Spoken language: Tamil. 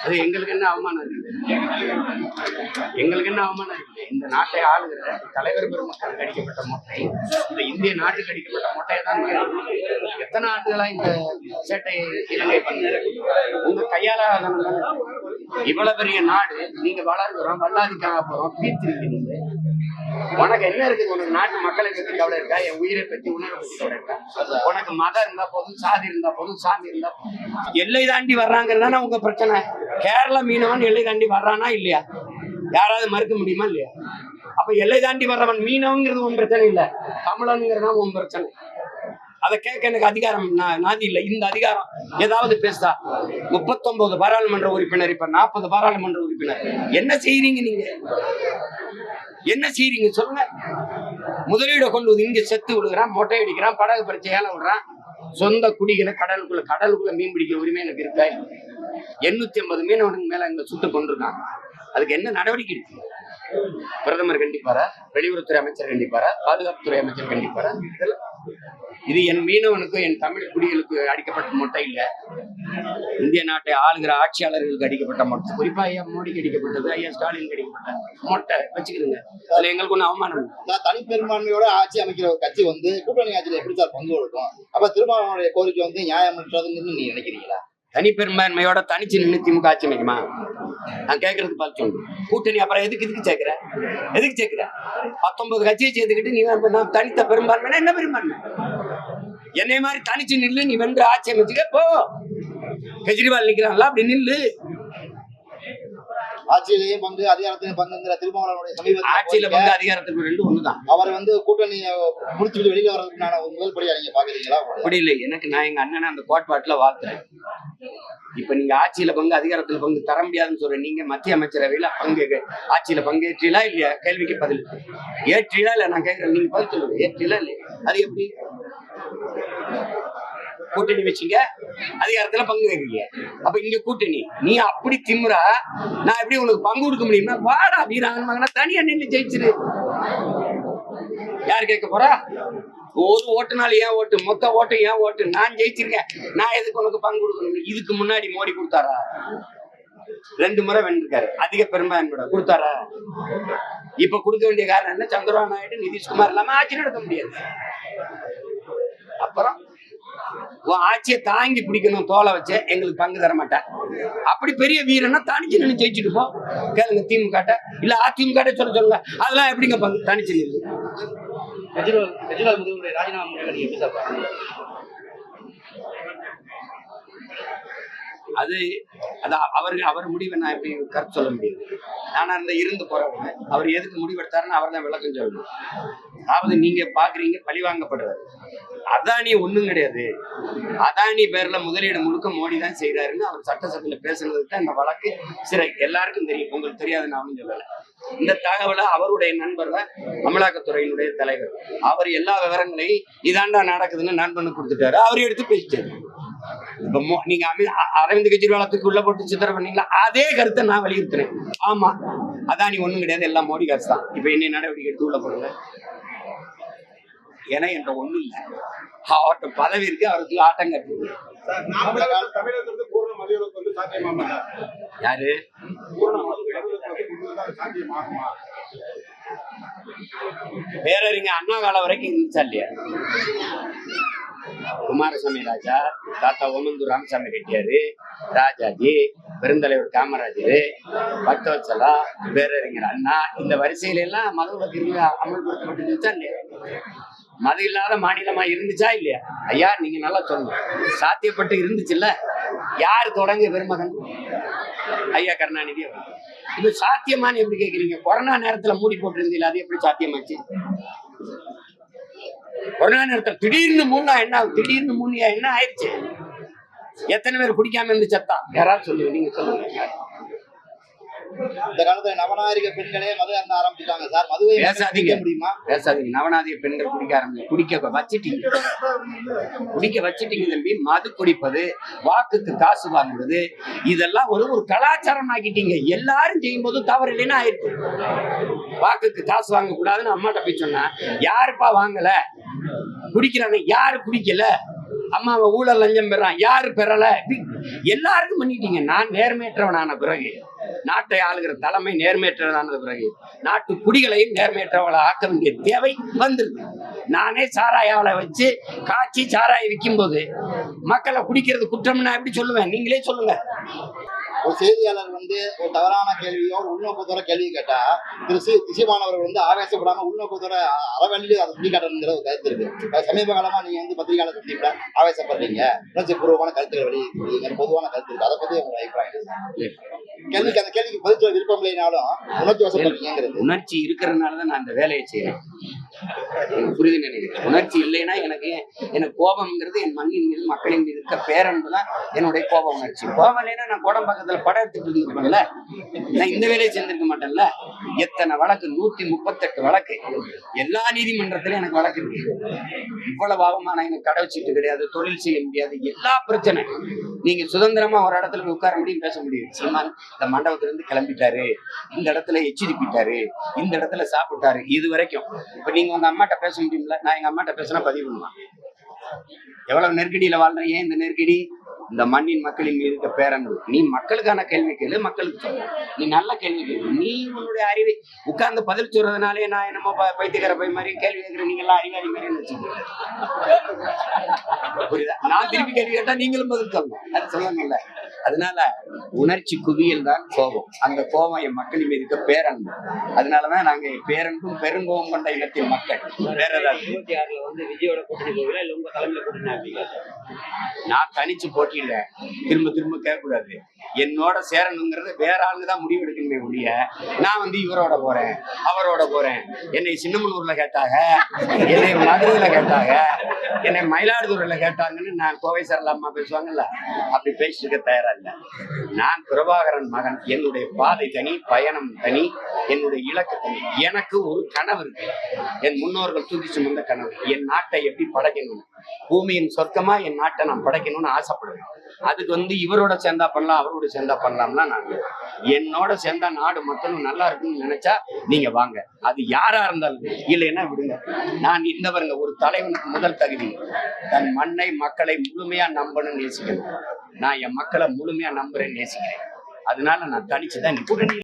அது எங்களுக்கு என்ன அவமானம் இருக்குது எங்களுக்கு என்ன அவமானம் இருக்குது இந்த நாட்டை ஆளுகிற தலைவர் பெருமக்கள் கடிக்கப்பட்ட மொட்டை இந்த இந்திய நாட்டுக்கு அடிக்கப்பட்ட மொட்டையை தான் எத்தனை ஆண்டுகளா இந்த சேட்டை இலங்கை பண்ணுது? உங்க கையால இவ்வளவு பெரிய நாடு நீங்க வளர்கிறோம் வல்லாதிக்காக போறோம் பீத்திருக்கீங்க உனக்கு என்ன இருக்குது உனக்கு நாட்டு மக்களை பத்தி கவலை இருக்கா? என் உயிரை பத்தி உணர்வை பத்தி கவலை இருக்கா? உனக்கு மதம் இருந்தா போதும் சாதி இருந்தா போதும் சாமி இருந்தா போதும். எல்லை தாண்டி வர்றாங்கிறதானே உங்க பிரச்சனை. கேரள மீனவன் எல்லை தாண்டி வர்றானா இல்லையா? யாராவது மறுக்க முடியுமா இல்லையா? அப்ப எல்லை தாண்டி வர்றவன் மீனவங்கிறது உன் பிரச்சனை இல்ல. தமிழனுங்கிறதா உன் பிரச்சனை. அதை கேட்க எனக்கு அதிகாரம் நாதி இல்லை. இந்த அதிகாரம் ஏதாவது பேசுதா? முப்பத்தொன்பது பாராளுமன்ற உறுப்பினர் இப்ப நாற்பது பாராளுமன்ற உறுப்பினர். என்ன செய்யறீங்க நீங்க? என்ன செய்றீங்க சொல்லுங்க. முதலீட கொண்டு வந்து இங்க செத்து விடுகிறான் மொட்டை அடிக்கிறான் படகு பறிச்சு ஏல விடுறான். சொந்த குடிகளை கடலுக்குள்ள கடலுக்குள்ள மீன் பிடிக்க உரிமை எனக்கு இருக்கா? எண்ணூத்தி ஐம்பது மீனவனுக்கு மேல இங்க சுட்டு கொண்டிருக்கான் அதுக்கு என்ன நடவடிக்கை இருக்கு? பிரதமர் கண்டிப்பாரா? வெளியுறவுத்துறை அமைச்சர் கண்டிப்பாரா? பாதுகாப்புத்துறை அமைச்சர் கண்டிப்பாரா? இதெல்லாம் இது என் மீனவனுக்கும் என் தமிழ் குடிகளுக்கு அடிக்கப்பட்ட மொட்டை இல்ல. இந்திய நாட்டை ஆளுகிற ஆட்சியாளர்களுக்கு அடிக்கப்பட்ட மொட்டை. குறிப்பா ஐயா மோடிக்கு அடிக்கப்பட்டது ஐயா ஸ்டாலினுக்கு அடிக்கப்பட்ட மொட்டை. வச்சுக்கிடுங்க. அதுல எங்களுக்கு ஒன்றும் அவமானம் தனிப்பெரும்பான்மையோட ஆட்சி அமைக்கிற ஒரு கட்சி வந்து கூட்டணி ஆட்சியில எப்படி சார் பங்கு கொடுக்கும் அப்ப திருமாவளவனுடைய கோரிக்கை வந்து நியாயமற்றதுன்னு நீங்க நினைக்கிறீங்களா? தனிப்பெரும்பான்மையோட தனிச்சு நின்று திமுக ஆட்சி அமைக்குமா? நான் கேட்கறதுக்கு பதில் சொல்லு. கூட்டணி அப்புறம் எதுக்கு இதுக்கு சேர்க்கிற? எதுக்கு சேர்க்கிற? பத்தொன்பது கட்சியை சேர்த்துக்கிட்டு நீ நான் தனித்த பெரும்பான்மைனா என்ன பெரும்பான்மை? என்னை மாதிரி தனிச்சு நில்லு நீ வென்று ஆட்சி அமைச்சுக்க போ. கெஜ்ரிவால் நிக்கிறாங்களா அப்படி நில்லு. ஆட்சியிலேயும் பங்கு அதிகாரத்திலையும் பங்குங்கிற திருமாவளவனுடைய சமீப ஆட்சியில பங்கு அதிகாரத்துக்கு ரெண்டு ஒண்ணுதான். அவர் வந்து கூட்டணி முடிச்சுட்டு வெளியில வர்றதுக்கான ஒரு முதல் படியா நீங்க பாக்குறீங்களா அப்படி இல்லை. எனக்கு நான் எங்க அண்ணனை அந்த கோட்பாட்டுல வாழ்த்துறேன். இப்ப நீங்க ஆட்சியில பங்கு அதிகாரத்துல பங்கு தர முடியாதுன்னு சொல்ற நீங்க மத்திய அமைச்சரவையில பங்கு ஆட்சியில பங்கேற்றீங்களா இல்லையா? கேள்விக்கு பதில். ஏற்றீங்களா இல்ல நான் கேட்கிறேன். நீங்க பதில் சொல்லுங்க. ஏற்றீங்களா இல்லையா? அது எப்படி? கூட்டணி வச்சீங்க அதிகாரத்துல பங்கு வைக்கிறீங்க அப்ப இங்க கூட்டணி. நீ அப்படி திமுறா நான் எப்படி உனக்கு பங்கு கொடுக்க முடியுமா வாடா வீராங்கன் மகனா தனியா நின்று ஜெயிச்சிரு. யார் கேட்க போறா? ஒரு ஓட்டுனால ஏன் ஓட்டு? மொத்த ஓட்டு ஏன் ஓட்டு? நான் ஜெயிச்சிருக்கேன். நான் எதுக்கு உனக்கு பங்கு கொடுக்கணும்? இதுக்கு முன்னாடி மோடி கொடுத்தாரா? ரெண்டு முறை வென்றிருக்காரு. அதிக பெரும்பான்மையோட கொடுத்தாரா? இப்ப கொடுக்க வேண்டிய காரணம் என்ன? சந்திரபாபு நாயுடு நிதிஷ்குமார் இல்லாம ஆட்சி நடத்த முடியாது. அப்புறம்? உன் ஆட்சியை தாங்கி பிடிக்கணும் தோலை வச்சு எங்களுக்கு பங்கு தர மாட்டேன் அப்படி பெரிய வீரனா தனிச்சு நின்று ஜெயிச்சுட்டு போ. கேளுங்க திமுக இல்ல அதிமுக சொல்ல சொல்லுங்க. அதெல்லாம் எப்படிங்க பங்கு? தனிச்சு நின்று ராஜினாமா முடிவை நீங்க எப்படி சார் பாக்குறீங்க? அது அது அவருக்கு அவர் முடிவை நான் எப்படி கருத்து சொல்ல முடியாது நானா அந்த இருந்து போறவங்க. அவர் எதுக்கு முடிவெடுத்தாருன்னு அவர் தான் விளக்கம் சொல்லணும். அதாவது நீங்க பாக்குறீங்க பழிவாங்கப்படுறாரு அதானி ஒண்ணும் கிடையாது. அதானி பேர்ல முதலீடு முழுக்க மோடி தான் செய்யறாருன்னு அவர் சட்டசபையில தான் இந்த வழக்கு சிறை. எல்லாருக்கும் தெரியும். உங்களுக்கு தெரியாது நான் சொல்லல. இந்த தகவலை அவருடைய நண்பர் தான் அமலாக்கத்துறையினுடைய தலைவர். அவர் எல்லா விவரங்களையும் இதாண்டா நடக்குதுன்னு நண்பனுக்கு கொடுத்துட்டாரு. அவர் எடுத்து பேசிட்டாரு. நீங்க அரவிந்த் கெஜ்ரிவாலத்துக்கு உள்ள போட்டு சித்திர பண்ணீங்களா? அதே கருத்தை நான் வலியுறுத்துறேன். ஆமா. அதானி ஒண்ணும் கிடையாது. எல்லாம் மோடி காசு தான். இப்ப என்ன நடவடிக்கை எடுத்து உள்ள போடுங்க. ஏன்னா என்ற ஒண்ணும் இல்லை. அவர்கிட்ட பதவி இருக்கு. அவருக்கு ஆட்டம் கட்டுது? யாரு? பேரறிஞர் அண்ணா காலம் வரைக்கும் இருந்துச்சா இல்லையா? குமாரசாமி ராஜா தாத்தா ஓமந்தூர் ராமசாமி ரெட்டியார் ராஜாஜி பெருந்தலைவர் காமராஜர் பக்தவச்சலா பேரறிஞர் அண்ணா இந்த வரிசையில எல்லாம் மத விலக்கு அமல்படுத்தப்பட்டிருந்துச்சா இல்லையா? மதம் இல்லாத மாநிலமா இருந்துச்சா இல்லையா? ஐயா நீங்க நல்லா சொல்லுங்க. சாத்தியப்பட்டு இருந்துச்சுல்ல? யார் தொடங்க பெருமகன்? ஐயா கருணாநிதி இது சாத்தியமான்னு எப்படி கேக்குறீங்க? கொரோனா நேரத்துல மூடி போட்டிருந்தீங்க அது எப்படி சாத்தியமாச்சு? கொரோனா நேரத்துல திடீர்னு மூணா என்ன திடீர்னு மூணியா என்ன ஆயிடுச்சு? எத்தனை பேர் குடிக்காம இருந்து செத்தா யாராவது சொல்லுங்க நீங்க சொல்லுங்க. இந்த காலத்துல நவநாகரிக பெண்களே மது அருந்த ஆரம்பிச்சுட்டாங்க. சார் மதுவை பேசாதீங்க. முடியுமா? பேசாதீங்க. நவநாதிய பெண்கள் குடிக்க ஆரம்பிச்சு குடிக்க வச்சிட்டீங்க. குடிக்க வச்சிட்டீங்க தம்பி. மது குடிப்பது வாக்குக்கு காசு வாங்குறது இதெல்லாம் ஒரு ஒரு கலாச்சாரம் ஆக்கிட்டீங்க எல்லாரும் செய்யும் போது தவறு இல்லைன்னா ஆயிடுச்சு வாக்குக்கு காசு வாங்க கூடாதுன்னு அம்மாட்ட போய் சொன்னா யாருப்பா வாங்கல? குடிக்கிறாங்க. யாரு குடிக்கல? அம்மாவை ஊழல் லஞ்சம் பெறான். யாரு பெறல? எல்லாருக்கும் பண்ணிட்டீங்க. நான் நேர்மையற்றவனான பிறகு நாட்டை ஆளுகிற தலைமை நேர்மையற்றவனான பிறகு நாட்டு குடிகளையும் நேர்மையற்றவளை ஆக்க வேண்டிய தேவை வந்திருக்கு. நானே சாராய ஆளை வச்சு காய்ச்சி சாராயம் விற்கும் போது மக்களை குடிக்கிறது குற்றம்னா எப்படி சொல்லுவேன்? நீங்களே சொல்லுங்க. ஒரு செய்தியாளர் வந்து ஒரு தவறான கேள்வியோ உள்நோக்கத்தோட கேள்வி கேட்டா திரு சி திசிமானவர்கள் வந்து ஆவேசப்படாம உள்நோக்கத்தோட அறவழியில அதை சுட்டி காட்டணுங்கிற ஒரு கருத்து இருக்கு. சமீப காலமா நீங்க வந்து பத்திரிகையாளர் சந்திப்புல ஆவேசப்படுறீங்க. உணர்ச்சி பூர்வமான கருத்துக்கள் வெளியிடுறீங்க. பொதுவான கருத்து இருக்கு. அதை பத்தி உங்க அபிப்பிராயம் கேள்விக்கு அந்த கேள்விக்கு பதில் விருப்பம் இல்லைனாலும் உணர்ச்சி வசப்படுறீங்கிறது உணர்ச்சி இருக்கிறதுனால தான் நான் அந்த வேலையை செய்யறேன் புரியுது நினைக்கிறேன். உணர்ச்சி இல்லைன்னா எனக்கு எனக்கு கோபம்ங்கிறது என் மண்ணின் மீது மக்களின் மீது இருக்க பேரன்பு தான் என்னுடைய கோப உணர்ச்சி. கோபம் இல்லைன்னா நான் கோடம் பக்கத்துல படம் எடுத்துட்டு இருந்திருப்பேன்ல நான் இந்த வேலையை செஞ்சிருக்க மாட்டேன்ல. எத்தனை வழக்கு? நூத்தி முப்பத்தெட்டு வழக்கு. எல்லா நீதிமன்றத்திலும் எனக்கு வழக்கு இருக்கு. இவ்வளவு அவமானம் எனக்கு கடை வச்சுட்டு கிடையாது தொழில் செய்ய முடியாது. எல்லா பிரச்சனை நீங்க சுதந்திரமா ஒரு இடத்துல உட்கார முடியும் பேச முடியும். சீமான் இந்த மண்டபத்துல இருந்து கிளம்பிட்டாரு. இந்த இடத்துல எச்சரிப்பிட்டாரு. இந்த இடத்துல சாப்பிட்டாரு. இது வரைக்கும். இப்ப நீங்க உங்க அம்மாட்ட பேச முடியும்ல? நான் எங்க அம்மாட்ட பேசினா பதிவு பண்ணுவேன். எவ்வளவு நெருக்கடியில வாழ்றேன்? ஏன் இந்த நெருக்கடி? இந்த மண்ணின் மக்களின் மீது இருக்க பேரன்பு. நீ மக்களுக்கான கேள்வி கேளு மக்களுக்கு சொல்லு. நீ நல்ல கேள்வி கேளு. நீ உன்னுடைய அறிவை உட்கார்ந்து பதில் சொல்றதுனாலே நான் என்னமோ ப- பைத்தியக்கார பை மாதிரி கேள்வி கேட்கிற நீங்க எல்லாம் அறிவாளி மாதிரி வச்சுக்கோங்க புரியுதா? நான் திருப்பி கேள்வி கேட்டா நீங்களும் பதில் சொல்லணும். அது சொல்லணும்ல அதனால உணர்ச்சி குவியல் தான் கோபம். அந்த கோபம் என் மக்களின் மீது இருக்க பேரன்பு. அதனாலதான் நாங்க பேரன்பும் பெருங்கோபம் கொண்ட இனத்தின் மக்கள். வேற ஏதாவது? வந்து விஜயோட கூட்டணி போகல இல்ல உங்க தலைமையில கூட்டணி நான் தனிச்சு போட்டியில திரும்ப திரும்ப கேட்கக்கூடாது. என்னோட சேரணுங்கிறது வேற ஆளுங்க தான் முடிவு எடுக்கணுமே ஒழிய நான் வந்து இவரோட போறேன் அவரோட போறேன். என்னை சின்னமனூர்ல கேட்டாங்க என்னை மதுரையில கேட்டாங்க என்னை மயிலாடுதுறையில கேட்டாங்கன்னு நான் கோவை சரலாமா பேசுவாங்கல்ல? அப்படி பேசிட்டு தயாரா இல்ல. நான் பிரபாகரன் மகன் என்னுடைய பாதை தனி பயணம் தனி என்னுடைய இலக்கு தனி. எனக்கு ஒரு கனவு இருக்கு. என் முன்னோர்கள் தூக்கி சுமந்த கனவு. என் நாட்டை எப்படி படைக்கணும்? பூமியின் சொர்க்கமா என் நாட்டை நான் படைக்கணும்னு ஆசைப்படுவேன். அதுக்கு வந்து இவரோட சேர்ந்தா பண்ணலாம் அவரோட சேர்ந்தா பண்ணலாம்னா நான் என்னோட சேர்ந்தா நாடு மக்களும் நல்லா இருக்கும்னு நினைச்சா நீங்க வாங்க. அது யாரா இருந்தாலும் இல்லைன்னா விடுங்க. நான் இந்த வருங்க ஒரு தலைவனுக்கு முதல் தகுதி. தன் மண்ணை மக்களை முழுமையா நம்பணும் நேசிக்கணும். நான் என் மக்களை முழுமையா நம்புறேன் நேசிக்கிறேன். அதனால நான் தனிச்சுதான் நிக்கிறேன்.